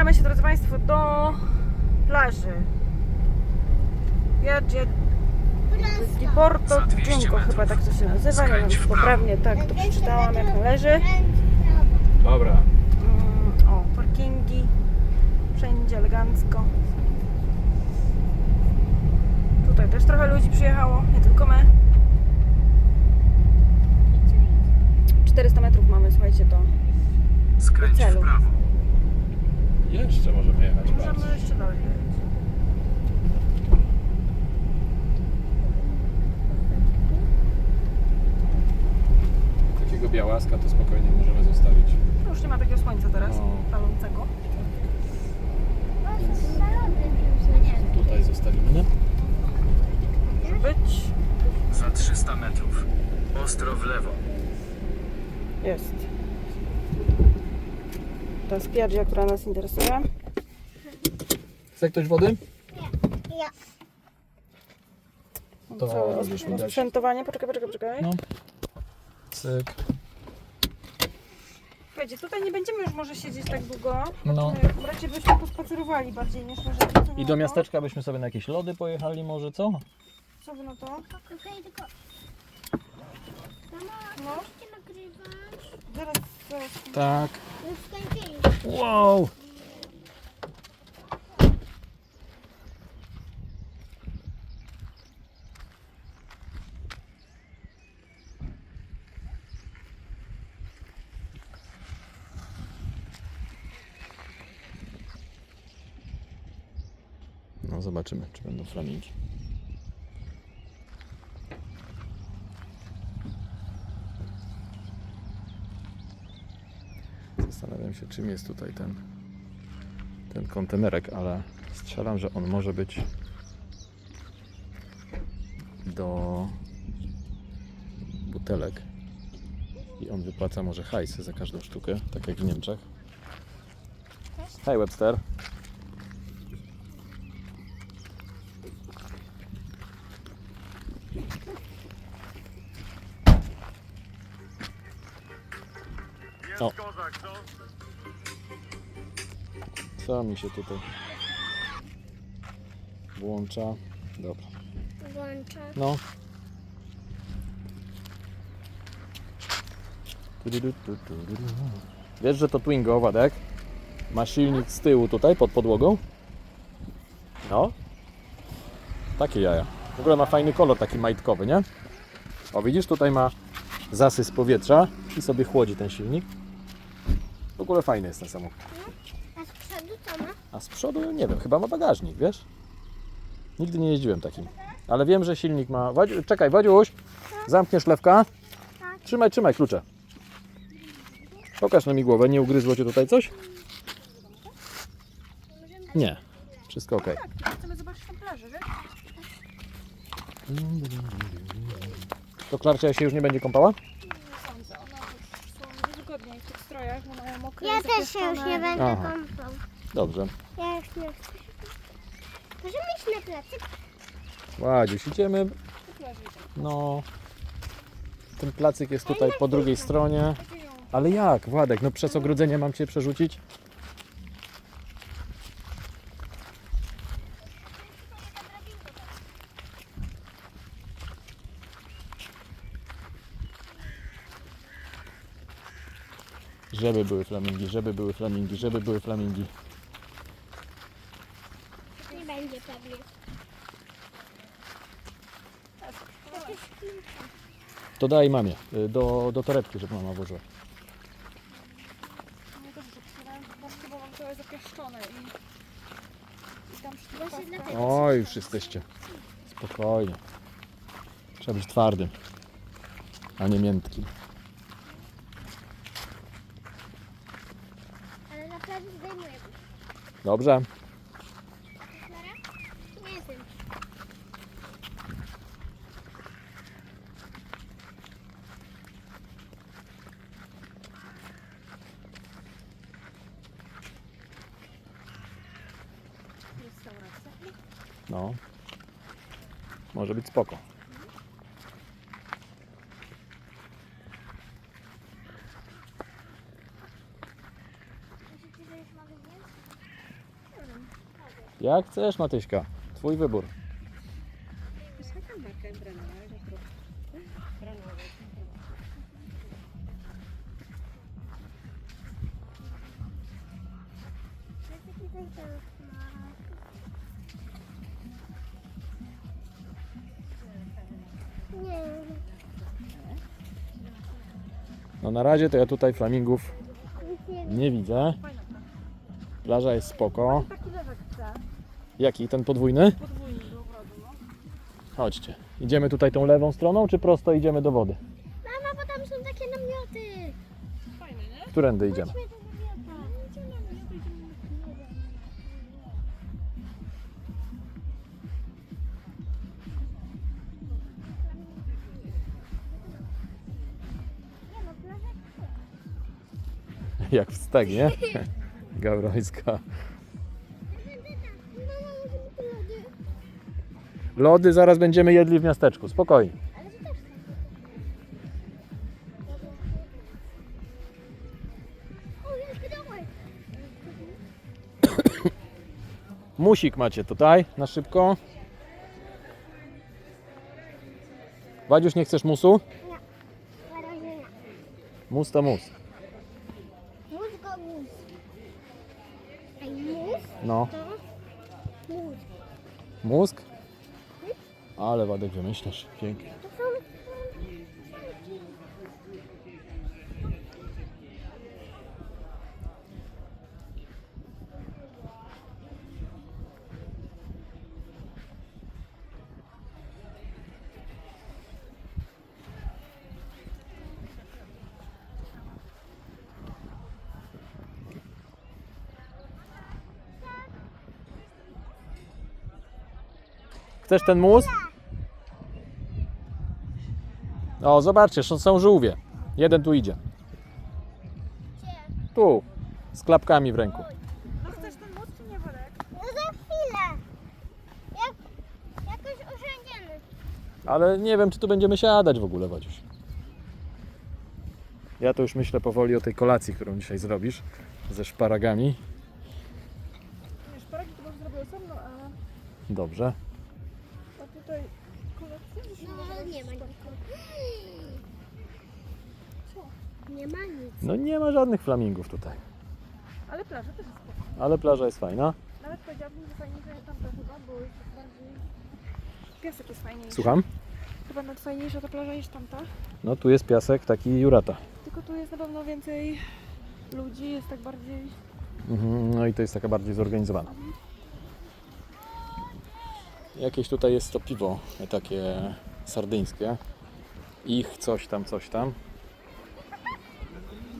Zbliżamy się, drodzy Państwo, do plaży. Viaggio di Porto Za 200 Giunco, chyba tak to się nazywa. Nie wiem, poprawnie tak to przeczytałam, jak należy. Dobra. Mm, O, parkingi. Wszędzie elegancko. Tutaj też trochę ludzi przyjechało, nie tylko my. 400 metrów mamy, słuchajcie, to Skręć w prawo. Jeszcze możemy jechać bardziej. możemy jeszcze dalej jechać. Takiego białaska to spokojnie możemy zostawić. No Już nie ma takiego słońca teraz, No. palącego. Tutaj zostawimy, nie? Może być. Za 300 metrów. Ostro w lewo. Jest. To jest Piaggio, która nas interesuje. Chce ktoś wody? To Całe mi dać. Poczekaj, poczekaj, poczekaj. No. Cyk. Słuchajcie, tutaj nie będziemy już może siedzieć tak długo. No. Raczej byśmy pospacerowali bardziej niż może. Co wy I na do to? miasteczka byśmy sobie na jakieś lody pojechali może, co? Co wy na to? Okej, tylko... Mama, No. nagrywasz? Zaraz, zaraz. Tak. Wow! No zobaczymy, czy będą flamingi. Zastanawiam się, czym jest tutaj ten, ten kontenerek, ale strzelam, że on może być do butelek i on wypłaca może hajsy za każdą sztukę, tak jak w Niemczech. Hej Webster. O. Co mi się tutaj włącza? Dobra. Włączę. No. Wiesz, że to Twingo, Wadek? Ma silnik z tyłu tutaj, pod podłogą? No. Takie jaja. W ogóle ma fajny kolor, taki majtkowy, nie? O, widzisz, tutaj ma zasys powietrza i sobie chłodzi ten silnik. W ogóle fajny jest ten samochód. A z przodu co ma? A z przodu nie wiem, chyba ma bagażnik, wiesz? Nigdy nie jeździłem takim. Ale wiem, że silnik ma. Wadziu, czekaj, Wadziuś, zamkniesz lewka. Trzymaj, trzymaj klucze. Pokaż na mi głowę, nie ugryzło cię tutaj coś? Nie, wszystko ok. Tak, chcemy zobaczyć tę plażę, wiesz? To Klarcia się już nie będzie kąpała? Nie sądzę, one już są wygodniej w tych strojach, bo mają mokre Ja też się już nie będę Aha. kąpał. Dobrze. Ja już nie chcę. Możemy iść na placy? Ładziuś, idziemy. No. Ten placyk jest tutaj po drugiej stronie. Ale jak, Władek? No przez ogrodzenie mam cię przerzucić? Żeby były flamingi, żeby były flamingi, żeby były flamingi. Nie będzie pewnie. To daj mamie, y, do, do torebki, żeby mama włożyła. Że przeczytałam, bo mam całe zapiaszczone i, i tam. Oj, już jesteście. Spokojnie. Trzeba być twardym, a nie miętkim. Ale na plaży zdejmuję. Dobrze. No. Może być spoko. Myślicie, że już mogę zdjąć? Jak chcesz, Matyśka. Twój wybór. No na razie to ja tutaj flamingów nie widzę. Plaża jest spoko. Taki lewek chce. Jaki? Ten podwójny? Podwójny do ogrodu, no. Chodźcie. Idziemy tutaj tą lewą stroną, czy prosto idziemy do wody? Mama, bo tam są takie namioty. Fajne, nie? Którędy idziemy? Chodźmy do namiota. Nie no, Jak w stegnie. Gawrońska. Lody. Zaraz będziemy jedli w miasteczku. Spokojnie. Musik macie tutaj, na szybko. Wadziusz, nie chcesz musu? Nie. Mus to. Mus go mus. Ej, mus No, mus. mózg. Ale Wadek wymyślasz. Pięknie. Chcesz ten mus? O, zobaczcie, są- są żółwie. Jeden tu idzie. Gdzie? Tu, z klapkami w ręku. No chcesz ten most czy nie, Wodek? No za chwilę. Jak... Jakoś usiądziemy. Ale nie wiem, czy tu będziemy siadać w ogóle, Wadziuś. Ja to już myślę powoli o tej kolacji, którą dzisiaj zrobisz ze szparagami. Nie, szparagi to bym zrobił osobno, a, Dobrze. Tutaj kolekcję No, ale nie ma nikogo. Nie ma nic. No nie ma żadnych flamingów tutaj. Ale plaża też jest spoko. Ale plaża jest fajna. Nawet powiedziałabym, że fajniejsza niż tamta chyba, bo jest tak bardziej... Piasek jest fajniejszy. Słucham? Chyba nawet fajniejsza ta plaża niż tamta. No tu jest piasek taki Jurata. Tylko tu jest na pewno więcej ludzi, jest tak bardziej... Mhm, no i to jest taka bardziej zorganizowana. Jakieś tutaj jest to piwo, takie sardyńskie. Ich coś tam, coś tam.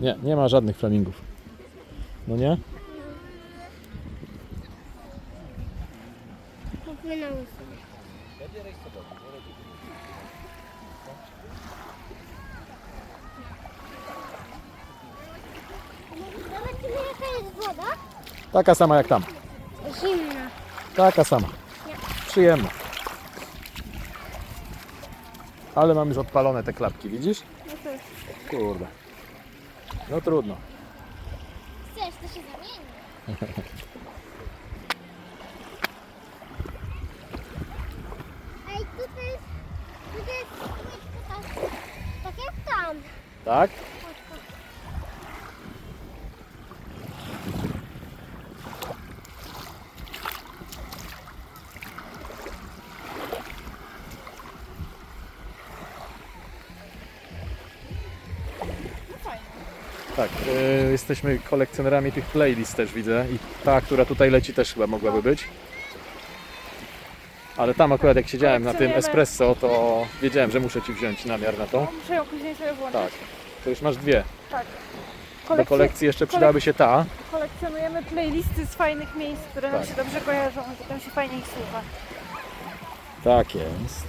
Nie, nie ma żadnych flamingów. No nie? Popłynęły sobie. Zobaczymy jaka jest woda. Taka sama jak tam. Zimna. Taka sama. Przyjemna. Ale mam już odpalone te klapki, widzisz? No. Kurde. No trudno. Chcesz, to się zamieni. Ej, tutaj jest, tutaj jest tak jak tam. Tak? No fajnie. Tak, y, jesteśmy kolekcjonerami tych playlist też widzę i ta, która tutaj leci też chyba mogłaby być. Ale tam akurat jak siedziałem na tym Kolekcjonujemy. espresso, to wiedziałem, że muszę Ci wziąć namiar na to. No, muszę ją później sobie włączyć. Tak, to już masz dwie. tak. Do Kolekcje- kolekcji jeszcze przydałaby się ta. kolekcjonujemy playlisty z fajnych miejsc, które nam Tak. się dobrze kojarzą, potem się fajnie ich słucha. Tak jest.